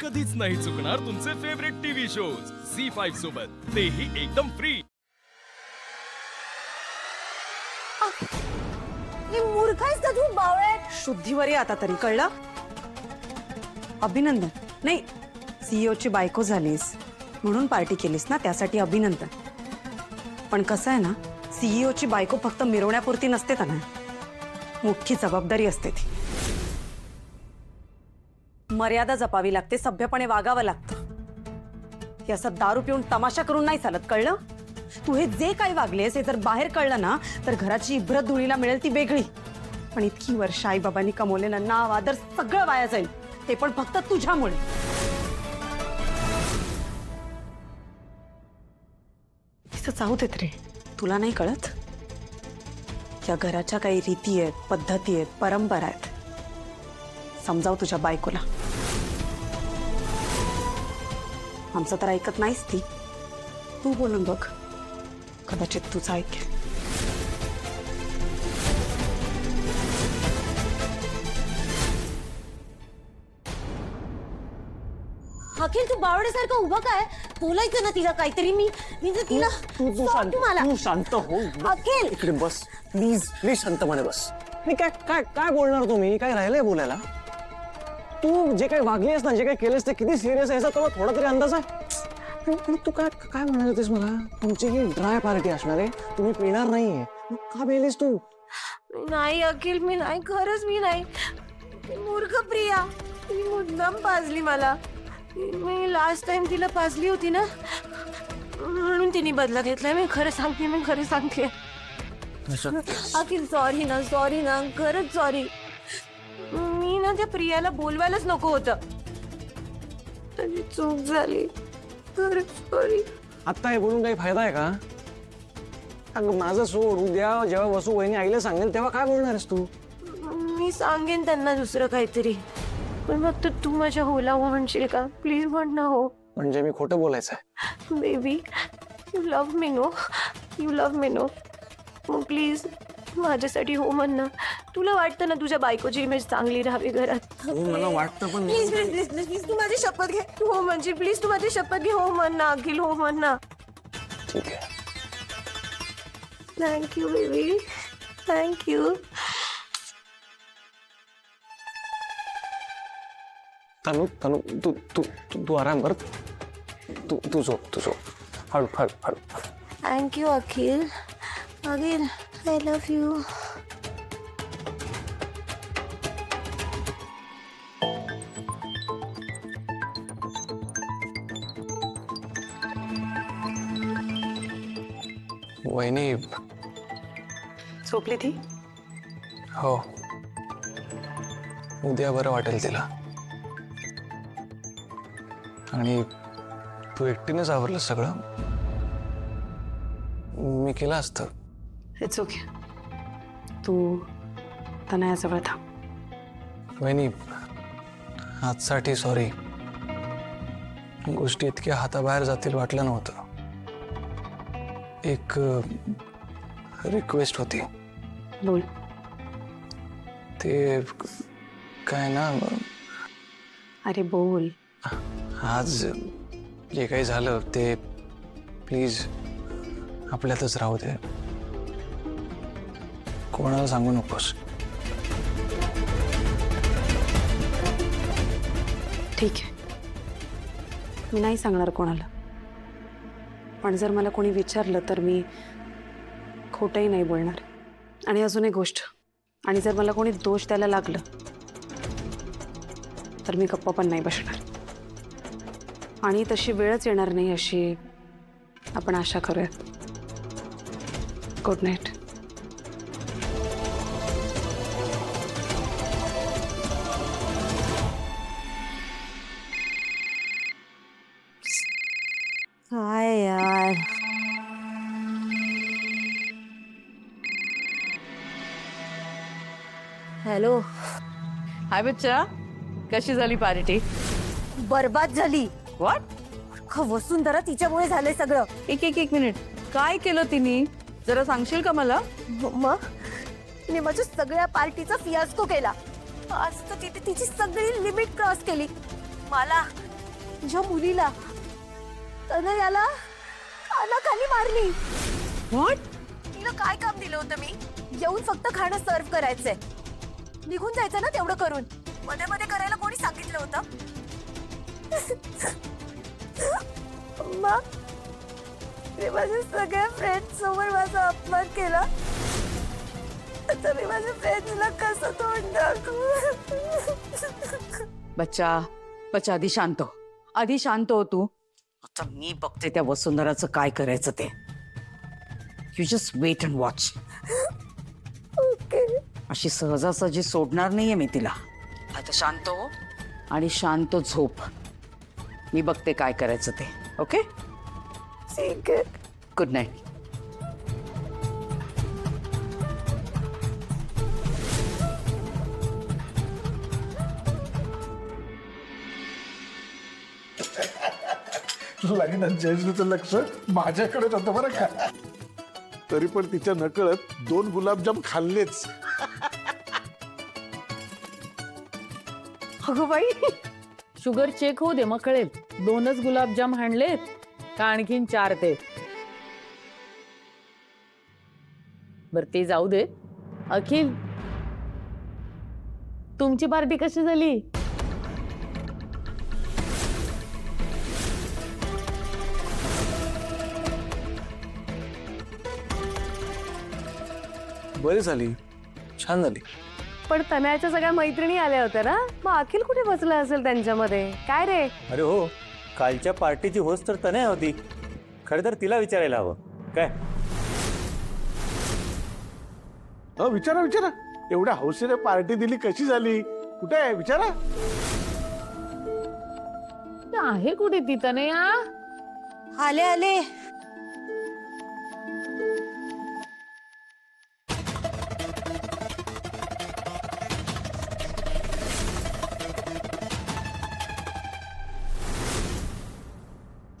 कधीच नाही चुकणार तुमचे favourite TV shows Zee five सोबत. तेही एकदम फ्री हे मूर्ख आहेस का तू बावळे शुद्धीवर ये आता तरी कळलं? अभिनंदन. नाही सीईओ ची बायको झालीस म्हणून पार्टी केलीस ना त्यासाठी अभिनंदन. पण कसं आहे ना सीईओ ची बायको फक्त मिरवण्यापुरती नसते त्यांना मोठी जबाबदारी असते ती. मर्यादा जपावी लागते सभ्यपणे वागावं लागतं. हे असं दारू पिऊन तमाशा करून नाही चालत कळलं? तू हे जे काही वागलेस हे जर बाहेर कळलं ना तर घराची इब्रत धुळीला मिळेल ती वेगळी. पण इतकी वर्ष आई बाबांनी कमवलेलं नाव आदर सगळं वाया जाईल. ते पण फक्त तुझ्यामुळे. तिचं चाहू देत रे. तुला नाही कळत? या घराच्या काही रीती आहेत पद्धती आहेत परंपरा आहेत. समजाव तुझ्या बायकोला. आमचं तर ऐकत नाहीस ती. तू बोलून बघ. कदाचित तुझं ऐकेल. अखिल तू बावड्यासारखं उभं काय? बोलायचं ना तिला काहीतरी मी. मी जर तिला तू तू शांत सांगते मला तू शांत हो. अखिल! इकडे बस. प्लीज प्लीज शांतपणे बस. मी काय काय काय बोलणार तुम्ही? काय राहिलंय बोलायला? तू जे काही वागलीस ना जे काही केलेस ते किती सिरियस आहे याचा तुला थोडा तरी अंदाज आहे? आणि- आणि तू काय काय म्हणाल होतीस मला? तुमची ही ड्राय पार्टी असणार आहे. तुम्ही पिणार नाहीये. मग का बेलीस तू? नाही अखिल मी नाही खरंच मी नाही. मूर्ख प्रिया ती मुद्दाम पाजली मला. मी लास्ट टाइम तिला पाजली होती ना म्हणून तिने बदला घेतलाय. मी खरं सांगते मी खरं सांगते. अखिल सॉरी ना सॉरी ना खरंच सॉरी ना त्या प्रियाला बोलवायलाच नको होतं. त्याची चूक झाली. सॉरी आत्ता हे बोलून काही फायदा आहे का? अगं माझं सोड उद्या जेव्हा वसू वहिनी आईला सांगेल तेव्हा काय बोलणार आहेस तू? मी सांगेन त्यांना दुसरं काहीतरी. पण फक्त तू माझ्या होला हो म्हणशील का? प्लीज म्हण ना हो. म्हणजे मी खोटं बोलायचं आहे? Baby you love me no you love me no मग प्लीज माझ्यासाठी हो म्हण ना. तुला वाटतं ना तुझ्या बायकोची इमेज चांगली राहावी घरात? हो, मला वाटतं पण please please please please please तू माझी शपथ घे. हो म्हणजे प्लीज़ तू माझी शपथ घे. हो म्हण ना अखिल हो म्हण. ना ठीक आहे. Thank you baby thank you Tanu Tanu तू तू तू तू आराम कर. तू तू झोप तू झोप. हळू हळू हळू. Thank you Akhil. Akhil I love you वहिनी. झोपली ती? हो. उद्या बरं वाटेल तिला. आणि तू एकटीनेच आवरलं सगळं? मी केलं असतं. इट्स ओके तू तनयाजवळ थांब. वहिनी आजसाठी सॉरी गोष्टी इतक्या हाताबाहेर जातील वाटलं नव्हतं. एक रिक्वेस्ट होती. बोल. ते काय ना अरे बोल. आज जे काही झालं ते प्लीज आपल्यातच राहू दे. कोणाला सांगू नकोस. ठीक आहे. मी नाही सांगणार कोणाला. पण जर मला कोणी विचारलं तर मी खोटंही नाही बोलणार. आणि अजून एक गोष्ट आणि जर मला कोणी दोष द्यायला लागलं तर मी गप्पा पण नाही बसणार. आणि तशी वेळच येणार नाही अशी आपण आशा करूयात. Good night hello. हाय बच्चा कशी झाली पार्टी? बरबाद झाली. व्हॉट अख्खं वसुंधरा तिच्यामुळे झालंय सगळं. एक एक एक मिनिट. काय केलं तिने? जरा सांगशील का मला? म- मग तिने माझ्या सगळ्या पार्टीचा फियास्को केला. आज तर तिथे तिची सगळी लिमिट क्रॉस केली. मला तुझ्या मुलीला त्यानं याला खाली मारली. व्हॉट तिला काय काम दिलं होतं मी? येऊन फक्त खाणं सर्व करायचंय. निघून जायचं ना तेवढं करून. मध्ये मध्ये करायला कोणी सांगितलं होतं? मी माझ्या सगळ्या फ्रेंड समोर माझा अपमान केला. आता मी माझ्या फ्रेंड्सला कसं तोंड दाखवू? बच्चा बच्चा आधी शांत हो. आधी शांत हो तू. आता मी बघते त्या वसुंधराचं काय करायचं ते. You just wait and watch अशी सहजासहजी सोडणार नाहीये मी तिला. आता शांत हो. आणि शांत झोप. मी बघते काय करायचं ते. ओके? गुड नाईट जयश्रीचं लक्ष माझ्याकडेच होतं बरं का? तरी पण तिच्या नकळत दोन गुलाबजाम खाल्लेच. अगं बाई. शुगर चेक होऊ दे मग कळेल. दोनच गुलाबजाम हाणलेत का आणखीन चार ते? बर ते जाऊ दे अखिल. तुमची पार्टी कशी झाली? बरी झाली. छान झाली. पण तनयाच्या सगळ्या मैत्रिणी आल्या होत्या ना? मग अखिल कुठे बसला असेल त्यांच्यामध्ये? काय रे? अरे हो कालच्या पार्टीची होस्ट तर तनया होती. खरं तर तिला विचारायला हवं. काय? अ विचारा विचारा. एवढ्या हौसेने पार्टी दिली कशी झाली? कुठे आहे? विचारा. आहे कुठे ती तनया? आले आले.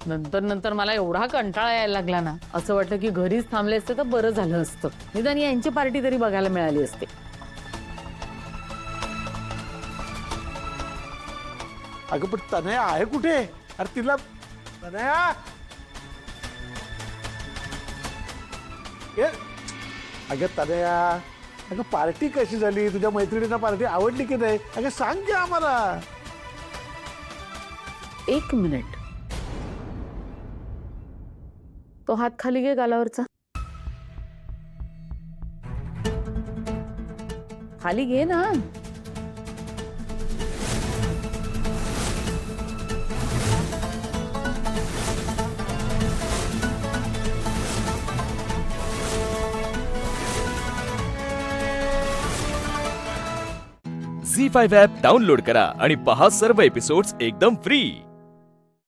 नंतर नंतर मला एवढा कंटाळा यायला लागला ना असं वाटलं की घरीच थांबले असते तर बरं झालं असतं. निदान यांची पार्टी तरी बघायला मिळाली असते. अगं पण तनया आहे कुठे? अरे तिला तनया! ए, अगं तनया अगं पार्टी कशी झाली? तुझ्या मैत्रिणींना पार्टी आवडली की नाही? अगं सांग की आम्हाला. एक मिनिट. तो हात खाली घे गालावरचा. खाली घे ना. झी फाईव्ह ॲप डाउनलोड करा आणि पहा सर्व एपिसोड्स एकदम फ्री.